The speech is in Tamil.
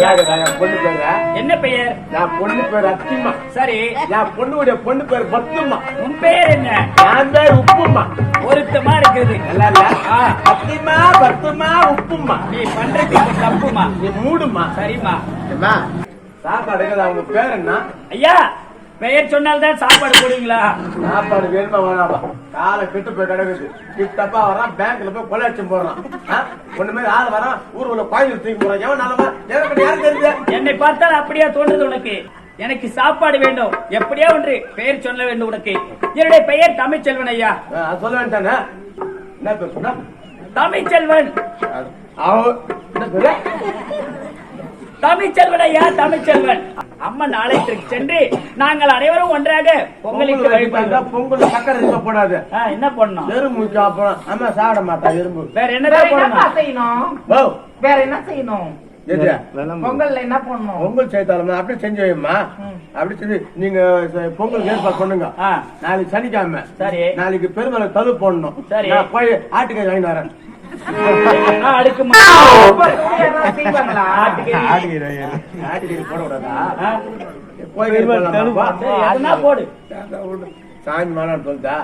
பொண்ணு பேரு என்ன பெயர்? என் பொண்ணு பேரு அத்திமா சரி. என் பொண்ணுடைய பொண்ணு பேரு பத்துமா உன் பெயர் என்ன? என் பேர் உப்புமா பொருத்தமா இருக்குது. நல்லா. அத்திமா பத்துமா உப்புமா நீ பண்றது தப்புமா நீ மூடுமா ஏம்மா, சாப்பாடு அவங்க பேர் என்ன? ஐயா பெயர் சொன்னால்தான் சாப்பாடு போடுவீங்களா? சாப்பாடு வேணுமா வேணாமா? காலை கெட்டு போய் கிடக்குது. கிட்டப்பா வரான் பேங்க்ல போய் கொள்ளாட்சியம் போடுறான்? ஒண்ணு மாதிரி ஆள் வரான் ஊருக்குள்ள கோயில் தூக்கி போறான் எவன் நல்லவா எனக்கு யாரும் தெரியுது? என்னை பார்த்தால் அப்படியே தோன்றது உனக்கு. எனக்கு சாப்பாடு வேண்டும். எப்படியோ ஒன்று பெயர் சொல்ல வேண்டும் உனக்கு. என்னுடைய பெயர் தமிழ்ச்செல்வன் ஐயா. சொல்ல வேண்டானே என்ன பேர் சொன்னா? தமிழ்ச்செல்வன். அவன் என்ன பேரு தமிழ்ச்செல்வன் ஐயா தமிழ்ச்செல்வன்? அம்மன் ஆலயத்திற்கு சென்று நாங்கள் அனைவரும் ஒன்றாக பொங்கலுக்கு பொங்கல் வழிபடுறோம் பொங்கல் சக்கரை இருக்க போடாது. என்ன பண்ணணும் எறும்பு சாப்பிடும் ஆமா சாப்பிட மாட்டா எறும்பு. வேற போடணும் செய்யணும்? வேற என்ன செய்யணும்? எது? பொங்கல்ல என்ன பண்ணணும் பொங்கல் செய்தாலுமா அப்படியே செஞ்சு அப்படி செஞ்சு நீங்க பொங்கல் ஏற்பாடு பண்ணுங்க. நாளைக்கு சனிக்கிழமை. சரி. நாளைக்கு பெருமலை தழு போடணும். சரி. நான் போய் ஆட்டுக்கறி வாங்கிட்டு வரேன். போட சாமி மாநாடு சொல்லுதா